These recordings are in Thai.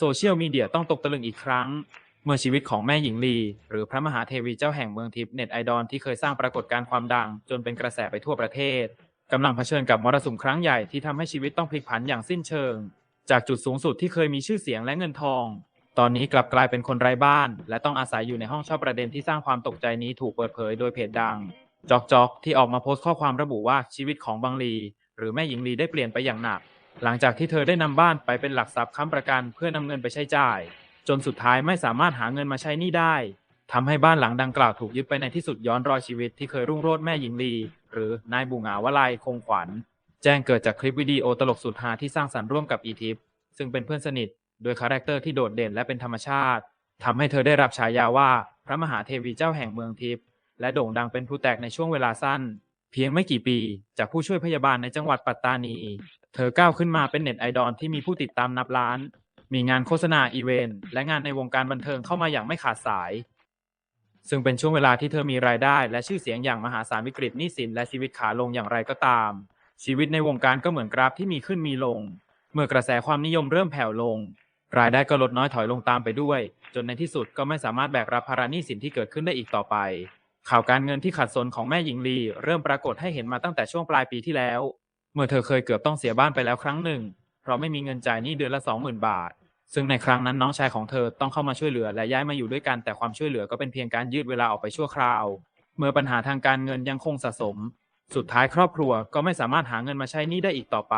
โซเชียลมีเดียต้องตกตะลึงอีกครั้ง เมื่อชีวิตของแม่หญิงลี หรือพระมหาเทวีเจ้าแห่งเมืองทิพย์เน็ตไอดอลที่เคยสร้างปรากฏการณ์ความดัง จนเป็นกระแสไปทั่วประเทศกำลังเผชิญกับมรสุมครั้งใหญ่ที่ทำให้ชีวิตต้องพลิกผันอย่างสิ้นเชิง จากจุดสูงสุดที่เคยมีชื่อเสียงและเงินทอง ตอนนี้กลับกลายเป็นคนไร้บ้าน และต้องอาศัยอยู่ในห้องเช่าประเด็นที่สร้างความตกใจนี้ถูกเปิดเผยโดยเพจดัง จอกจอกที่ออกมาโพสต์ข้อความระบุว่าชีวิตของบังลี หรือแม่หญิงลีได้เปลี่ยนไปอย่างหนัก หลังจากที่เธอได้นำบ้านไปเป็นหลักทรัพย์ค้ำประกันเพื่อนำเงินไปใช้จ่าย จนสุดท้ายไม่สามารถหาเงินมาใช้หนี้ได้ทำให้บ้านหลังดังกล่าวถูกยึดไปในที่สุดย้อนรอยชีวิตที่เคยรุ่งโรจน์แม่หญิงลี หรือนายบูหงาวลัยคงขวัญ แจ้งเกิดจากคลิปวิดีโอตลกสุดฮาที่สร้างสรรค์ร่วมกับอีทิปซึ่งเป็นเพื่อนสนิท โดยคาแรคเตอร์ที่โดดเด่นและเป็นธรรมชาติทำให้เธอได้รับฉายาว่าพระมหาเทวีเจ้าแห่งเมืองทิพย์ และโด่งดังเป็นพลุแตกในช่วงเวลาสั้น เพียงไม่กี่ปี จากผู้ช่วยพยาบาลในจังหวัดปัตตานี เธอก้าวขึ้นมาเป็นเน็ตไอดอลที่มีผู้ติดตามนับล้าน มีงานโฆษณาอีเวนต์และงานในวงการบันเทิงเข้ามาอย่างไม่ขาดสาย ซึ่งเป็นช่วงเวลาที่เธอมีรายได้ และชื่อเสียงอย่างมหาศาลวิกฤตหนี้สินและชีวิตขาลงอย่างไรก็ตาม ชีวิตในวงการก็เหมือนกราฟที่มีขึ้นมีลง เมื่อกระแสความนิยมเริ่มแผ่วลง รายได้ก็ลดน้อยถอยลงตามไปด้วย จนในที่สุดก็ไม่สามารถแบกรับภาระหนี้สินที่เกิดขึ้นได้อีกต่อไป ข่าวการเงินที่ขัดสนของแม่หญิงลีเริ่มปรากฏให้เห็นมาตั้งแต่ช่วงปลายปีที่แล้ว เมื่อเธอเคยเกือบต้องเสียบ้านไปแล้วครั้งหนึ่ง เพราะไม่มีเงินจ่ายหนี้เดือนละ20,000บาท ซึ่งในครั้งนั้นน้องชายของเธอต้องเข้ามาช่วยเหลือและย้ายมาอยู่ด้วยกันแต่ความช่วยเหลือก็เป็นเพียงการยืดเวลาออกไปชั่วคราว เมื่อปัญหาทางการเงินยังคงสะสม สุดท้ายครอบครัวก็ไม่สามารถหาเงินมาใช้หนี้ได้อีกต่อไป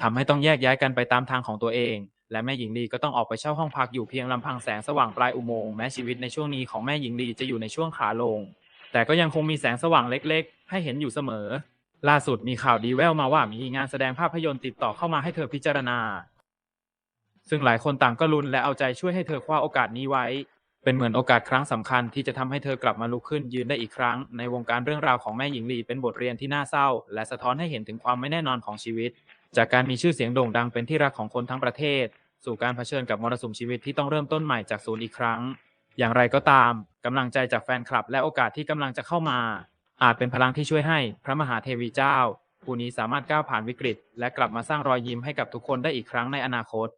ทำให้ต้องแยกย้ายกันไปตามทางของตัวเอง และแม่หญิงลีก็ต้องออกไปเช่าห้องพักอยู่เพียงลำพังแสงสว่างปลายอุโมงค์แม้ชีวิตในช่วงนี้ของแม่หญิงลีจะอยู่ในช่วงขาลง แต่ก็ยังคงมีแสงสว่างเล็กๆ ให้เห็นอยู่เสมอ ล่าสุดมีข่าวดีแว่วมาว่ามีงานแสดงภาพยนตร์ติดต่อเข้ามาให้เธอพิจารณา ซึ่งหลายคนต่างก็ลุ้นและเอาใจช่วยให้เธอคว้าโอกาสนี้ไว้ เป็นเหมือนโอกาสครั้งสำคัญที่จะทำให้เธอกลับมาลุกขึ้นยืนได้อีกครั้ง ในวงการเรื่องราวของแม่หญิงลีเป็นบทเรียนที่น่าเศร้า และสะท้อนให้เห็นถึงความไม่แน่นอนของชีวิต จากการมีชื่อเสียงโด่งดังเป็นที่รักของคนทั้งประเทศ สู่การเผชิญกับมรสุมชีวิตที่ต้องเริ่มต้นใหม่จากศูนย์อีกครั้ง อย่างไรก็ตามกำลังใจจากแฟนคลับ และโอกาสที่กำลังจะเข้ามา อาจเป็นพลังที่ช่วยให้พระมหาเทวีเจ้าผู้นี้สามารถก้าวผ่านวิกฤต และกลับมาสร้างรอยยิ้มให้กับทุกคนได้อีกครั้งในอนาคต